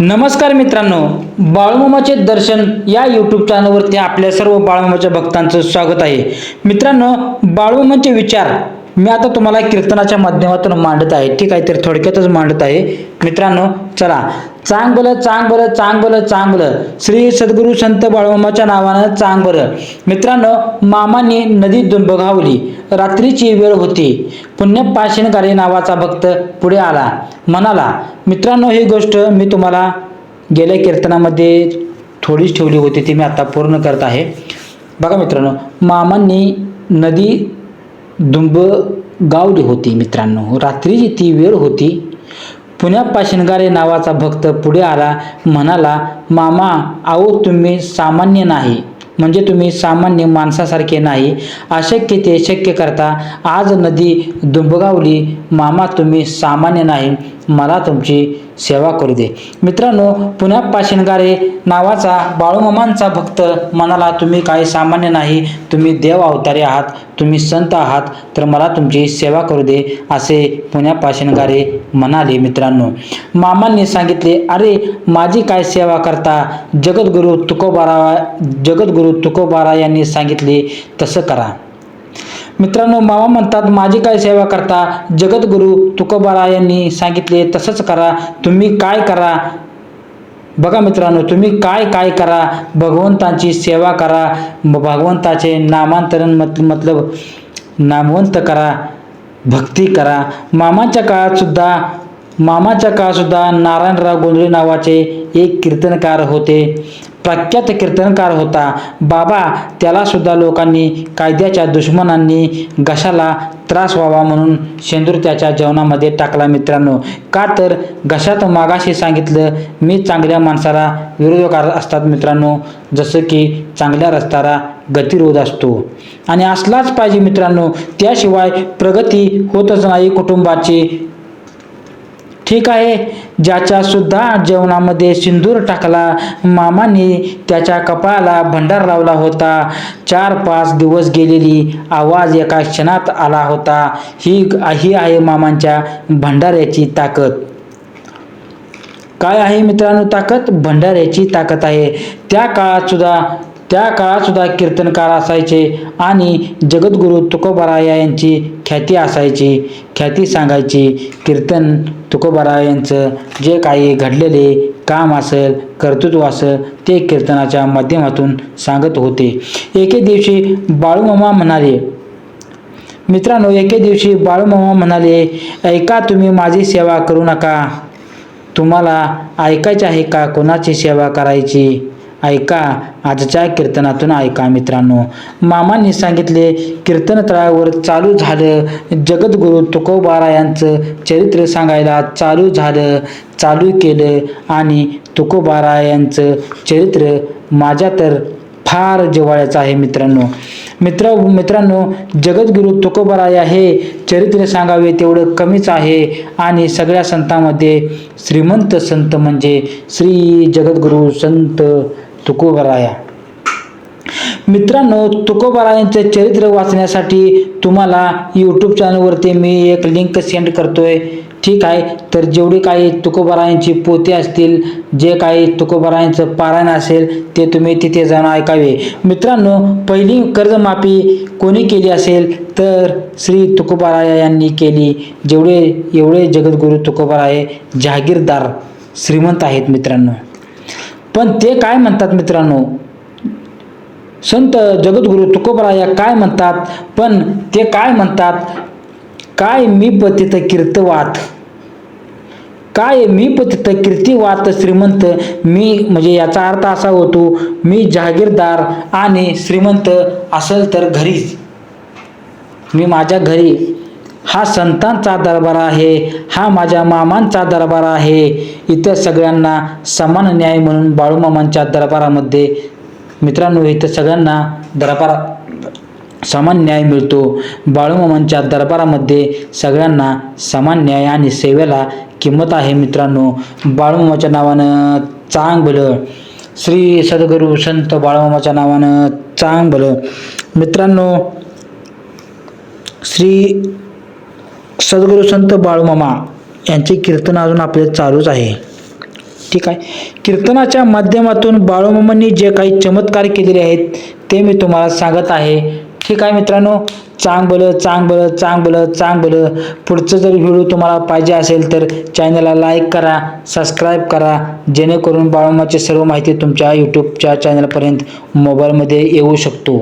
नमस्कार मित्रांनो बाळूमामाचे दर्शन या यूट्यूब चॅनलवरती आपल्या सर्व बाळूमामाच्या भक्तांचं स्वागत आहे. मित्रांनो बाळूमामाचे विचार मी आता तुम्हाला कीर्तनाच्या माध्यमातून मांडत आहे. ठीक आहे तर थोडक्यातच मांडत आहे. मित्रांनो चला. चांग बल चांग बल चांग बल चांग बल श्री सद्गुरू संत बाळूमामाच्या नावानं चांग बल मित्रांनो मामाने नदी बघावली रात्रीची वेळ होती. पुण्यपाशिनकारी नावाचा भक्त पुढे आला. म्हणाला मित्रांनो ही गोष्ट मी तुम्हाला गेल्या कीर्तनामध्ये थोडीच ठेवली होती. ती मी आता पूर्ण करत आहे. बघा मित्रांनो मामांनी नदी दुंब गावली होती मित्रांनो. रात्रीची ती वेळ होती. पुण्यापाशिनगारे नावाचा भक्त पुढे आला. म्हणाला मामा आहो तुम्ही सामान्य नाही. म्हणजे तुम्ही सामान्य माणसासारखे नाही. अशक्य ते शक्य करता. आज नदी दुंबगावली. मामा तुम्ही सामान्य नाही. मला तुमची सेवा करू दे. मित्रांनो पुण्या पाशिनगारे नावाचा बाळूमामांचा भक्त म्हणाला तुम्ही काही सामान्य नाही तुम्ही देव अवतारे आहात तुम्ही संत आहात तर मला तुमची सेवा करू दे असे पुण्या पाशिनगारे म्हणाले मित्रांनो. मामांनी सांगितले अरे माझी काय सेवा करता? जगद्गुरू तुकोबारा जगद्गुरू तुकोबारा यांनी सांगितले तसं करा. मित्रांनो मामा म्हणतात माझी काय सेवा करता? जगद्गुरू तुकोबारा यांनी सांगितले तसंच करा. तुम्ही काय करा? बघा मित्रांनो तुम्ही काय काय करा? भगवंतांची सेवा करा. भगवंताचे नामांतरण मत मतलब नामवंत करा. भक्ती करा. मामाच्या काळात सुद्धा मामाच्या काळातसुद्धा नारायणराव गोंधळे नावाचे एक कीर्तनकार होते. प्रख्यात कीर्तनकार होता. बाबा त्याला सुद्धा लोकांनी कायद्याच्या दुश्मनांनी घशाला त्रास व्हावा म्हणून शेंदूर त्याच्या जेवणामध्ये टाकला मित्रांनो. का तर घशात मागाशी सांगितलं मी चांगल्या माणसाला विरोधकार असतात मित्रांनो. जसं की चांगल्या रस्त्याला गतिरोध असतो. आणि असलाच पाहिजे मित्रांनो. त्याशिवाय प्रगती होतच नाही कुटुंबाची. ठीक आहे. ज्याच्यासुद्धा जेवणामध्ये सिंदूर टाकला मामाने त्याच्या कपाळाला भंडार लावला होता. चार पाच दिवस गेलेली आवाज एका क्षणात आला होता. ही ही आहे मामांच्या भंडाऱ्याची ताकद. काय आहे मित्रांनो ताकद? भंडाऱ्याची ताकद आहे. त्या काळात सुद्धा त्या काळात सुद्धा कीर्तनकार असायचे आणि जगद्गुरू तुकोबाराया यांची ख्याती असायची. ख्याती सांगायची कीर्तन तुकोबारा यांचं जे काही घडलेले काम असेल कर्तृत्व असेल ते कीर्तनाच्या माध्यमातून सांगत होते. एके दिवशी बाळूमामा म्हणाले मित्रांनो एके दिवशी बाळूमामा म्हणाले ऐका तुम्ही माझी सेवा करू नका. तुम्हाला ऐकायचे आहे का कोणाची सेवा करायची? ऐका आजच्या कीर्तनातून ऐका मित्रांनो. मामांनी सांगितले कीर्तन तळावर चालू झालं. जगद्गुरू तुकोबारा यांचं चरित्र सांगायला चालू झालं चालू केलं आणि तुकोबारा यांचं चरित्र माझ्या तर फार जिव्हाळ्याचं आहे मित्रांनो. मित्र मित्रांनो जगद्गुरू तुकोबाराया हे चरित्र सांगावे तेवढं कमीच आहे आणि सगळ्या संतांमध्ये श्रीमंत संत म्हणजे श्री जगद्गुरू संत तुकोबाराया. मित्रांनो तुकोबारायांचे चरित्र वाचण्यासाठी तुम्हाला यूट्यूब चॅनलवरती मी एक लिंक सेंड करतोय. ठीक आहे? तर जेवढे काही तुकोबारायांची पोते असतील जे काही तुकोबारायांचं पारायण असेल ते तुम्ही तिथे जाऊन ऐकावे. मित्रांनो पहिली कर्जमाफी कोणी केली असेल तर श्री तुकोबाराया यांनी केली. जेवढे एवढे जगद्गुरू तुकोबाराय जहागीरदार श्रीमंत आहेत मित्रांनो. पण ते काय म्हणतात मित्रांनो? संत जगद्गुरू तुकोबराया काय म्हणतात? पण ते काय म्हणतात? काय मी पतित कीर्तवात? काय मी पतित कीर्तिवात श्रीमंत? मी म्हणजे याचा अर्थ असा होतो मी जहागीरदार आणि श्रीमंत असेल तर घरीच. मी माझ्या घरी हा संतांचा दरबार आहे हा माझ्या मामांचा दरबार आहे. इथं सगळ्यांना समान न्याय म्हणून बाळूमामांच्या दरबारामध्ये मित्रांनो इथं सगळ्यांना दरबार समान न्याय मिळतो. बाळूमामांच्या दरबारामध्ये सगळ्यांना समान न्याय आणि सेवेला किंमत आहे मित्रांनो. बाळूमामाच्या नावानं चांग भलं श्री सद्गुरू संत बाळूमामाच्या नावानं चांग भलं मित्रांनो श्री सद्गुरू संत बाळूमामा यांचे कीर्तन अजून आपले चालूच आहे. ठीक आहे. कीर्तनाच्या माध्यमातून बाळूमामांनी जे काही चमत्कार केलेले आहेत ते मी तुम्हाला सांगत आहे. ठीक आहे मित्रांनो? चांग बलं चांग बलं चांग बलं चांग बलं. पुढचं जर व्हिडिओ तुम्हाला पाहिजे असेल तर चॅनलला लाईक करा सबस्क्राईब करा. जेणेकरून बाळूमाची सर्व माहिती तुमच्या यूट्यूबच्या चॅनलपर्यंत मोबाईलमध्ये येऊ शकतो.